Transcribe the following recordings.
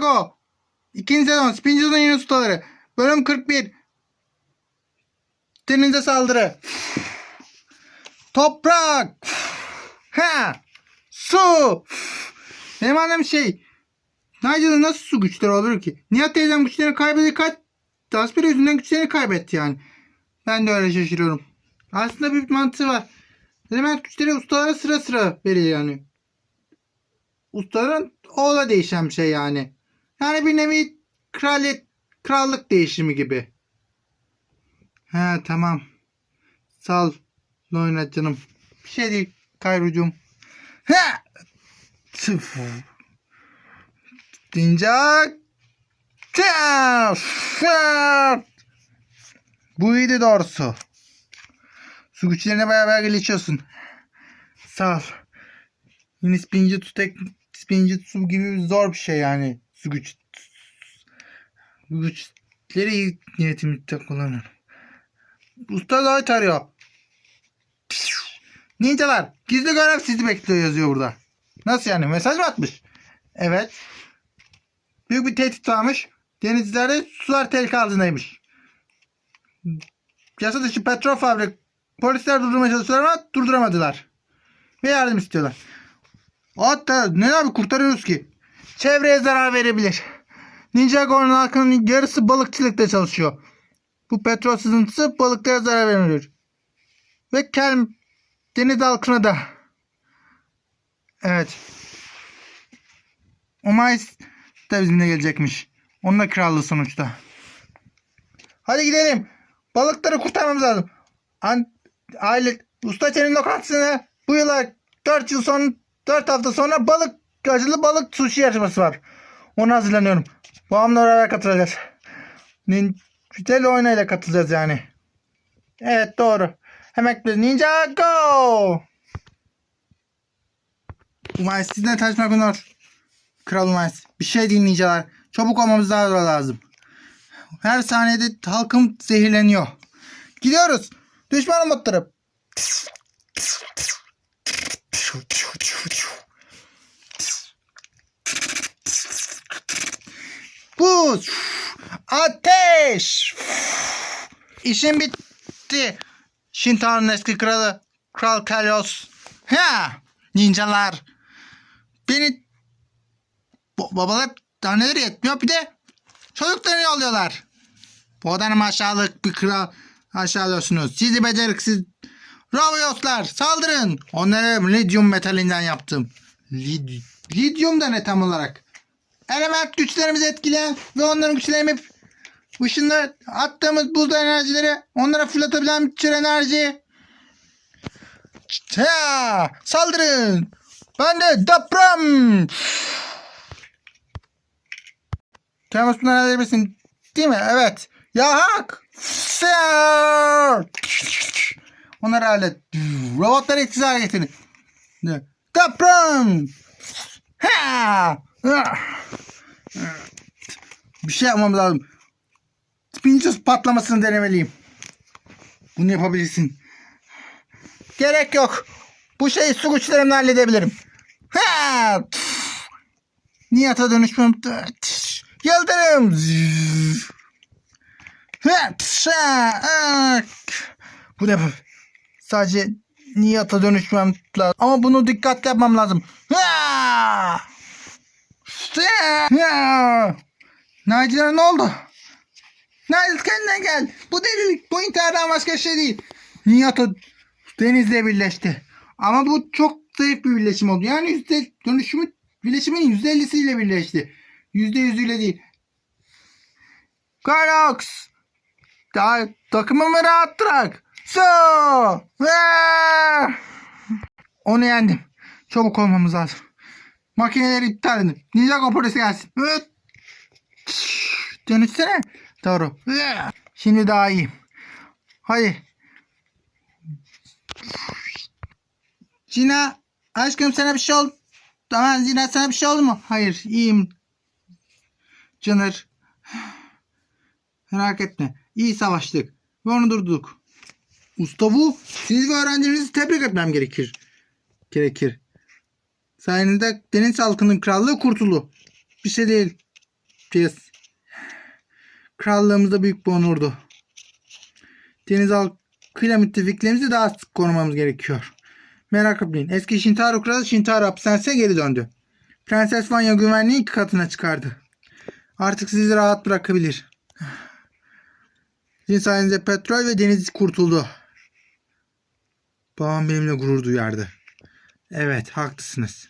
Go. İkinci sezon Spincers'ın yeni ustaları. Bölüm 41. Denize saldırı. Toprak. Ha. Su. Benim annem şey. Nigel'ın nasıl su güçleri olur ki? Nihat teyzem güçlerini kaybetti. Kaç? Dasper yüzünden güçlerini kaybetti yani. Ben de öyle şaşırıyorum. Aslında bir mantığı var. Element güçleri ustalara sıra sıra veriyor yani. Ustaların oğla değişen bir şey yani. Yani bir nevi kraliyet, krallık değişimi gibi. He tamam. Sal oyna canım. Bir şey değil Kayrucuğum. He. Tıf. Dincak. Bu iyiydi doğrusu. Su güçlerine beraber gelişiyorsun. Sağ ol. Yine spinci tek spinci su gibi zor bir şey yani. Güç. Güçleri iyi niyetimde kullanıyorum. Usta da tarıyor. Ninjalar gizli görev sizi bekliyor yazıyor burada. Nasıl yani mesaj mı atmış? Evet. Büyük bir tehdit varmış. Denizlerde sular tehlike altındaymış. Yasa dışı petrol fabrik polisler durdurmaya çalışıyorlar ama durduramadılar. Ve yardım istiyorlar. Hatta ne abi kurtarıyoruz ki? Çevreye zarar verebilir. Ninjago'nun halkının yarısı balıkçılıkta çalışıyor. Bu petrol sızıntısı balıklara zarar veriyor. Ve Kelm deniz halkına da. Evet. Omais da bizimle gelecekmiş. Onun da krallığı sonuçta. Hadi gidelim. Balıkları kurtarmamız lazım. An aile usta senin lokantasına bu yıla 4 yıl son 4 hafta sonra balık acılı balık sushi yarışması var. Ona hazırlanıyorum. Babamla beraber katılacağız. Güzel oynayla katılacağız yani. Evet doğru. Hemen bir Ninja Go! Umayis sizden tanışmak olur. Kral Umayis. Bir şey değil ninjalar. Çabuk olmamız daha lazım. Her saniyede halkım zehirleniyor. Gidiyoruz. Düşman umutları. Buz. Ateş. İşim bitti. Shintao'nun eski kralı. Kral Kalos. Ha, ninjalar. Beni Ba- babalar anneleri yetmiyor bir de çocuklarını yolluyorlar. Bu odanın aşağılık bir kral aşağılıyorsunuz. Sizi beceriksiz Ravioslar saldırın. Onları lidyum metalinden yaptım. Lid lidyum da ne tam olarak? Element güçlerimizi etkileyen ve onların güçlerini ışınla attığımız buzda enerjileri onlara fırlatabilen bir tür enerji. Ha, saldırın. Ben de deprem. Temmuz bunları halledebilirsin. Değil mi? Evet. Ya hak. Onları hallet. Robotları etkisiz hale getirin. Deprem. Ha. Bir şey yapmam lazım. Spinchus patlamasını denemeliyim. Bunu yapabilirsin. Gerek yok. Bu şeyi su güçlerimle halledebilirim. Ha! Niyata dönüşmem. Yıldırım. Bu ne? Sadece niyata dönüşmem lazım. Ama bunu dikkatli yapmam lazım. Ha! Ha! Naciler ne oldu? Naciler kendine gel. Bu delilik, bu intihardan başka şey değil. Niyato denizle birleşti. Ama bu çok zayıf bir birleşim oldu. Yani yüzde dönüşümü birleşimin yüzde ellisiyle birleşti. Yüzde yüzüyle değil. Karox! Daha takımımı rahat bırak. So! Onu yendim. Çabuk olmamız lazım. Makineleri iptal edin. Ninja polisi gelsin. Evet. Dönüşsene. Doğru. Şimdi daha iyiyim. Hadi. Cina aşkım sana bir şey oldu. Tamam Zina sana bir şey oldu mu? Hayır iyiyim. Canır. Merak etme. İyi savaştık. Ve onu durduk. Ustavu siz ve öğrencilerinizi tebrik etmem gerekir. Gerekir. Sayenizde deniz halkının krallığı kurtuldu. Bir şey değil. yapacağız. Krallığımızda büyük bir onurdu. Deniz halkıyla müttefiklerimizi daha sık korumamız gerekiyor. Merak etmeyin. Eski Shintaro kralı Shintaro hapishanesine geri döndü. Prenses Vanya güvenliği iki katına çıkardı. Artık sizi rahat bırakabilir. Sizin sayenizde petrol ve deniz kurtuldu. Babam benimle gurur duyardı. Evet haklısınız.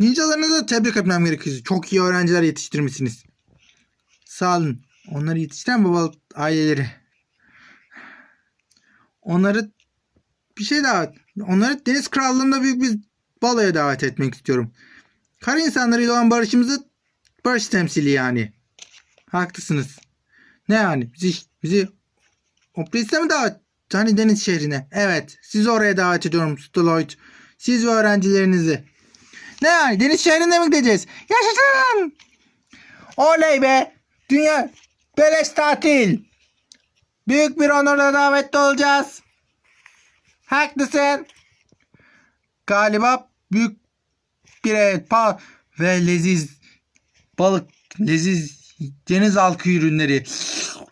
Ninjalarınızı tebrik etmem gerekiyor. Çok iyi öğrenciler yetiştirmişsiniz. Sağ olun. Onları yetiştiren baba aileleri. Onları bir şey daha. Onları Deniz Krallığı'nda büyük bir baloya davet etmek istiyorum. Kar insanlarıyla olan barışımızı barış temsili yani. Haklısınız. Ne yani? Bizi, bizi Opris'e mi davet? Hani deniz şehrine. Evet. Sizi oraya davet ediyorum Stoloid. Siz ve öğrencilerinizi. Ne yani? Deniz şehrine mi gideceğiz? Yaşasın! Oley be! Dünya beleş tatil. Büyük bir onurla davetli olacağız. Haklısın. Galiba büyük bir evet pa ve leziz balık leziz deniz halkı ürünleri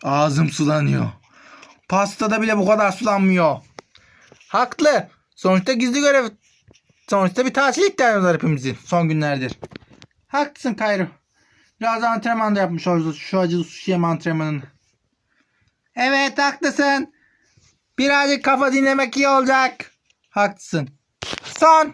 ağzım sulanıyor. Pastada bile bu kadar sulanmıyor. Haklı. Sonuçta gizli görev. Sonuçta bir tatil ihtiyacımız var hepimizin son günlerdir. Haklısın Kayro. Biraz antrenman da yapmış oluruz şu acı sushi yeme antrenmanını. Evet haklısın. Birazcık kafa dinlemek iyi olacak. Haklısın. Son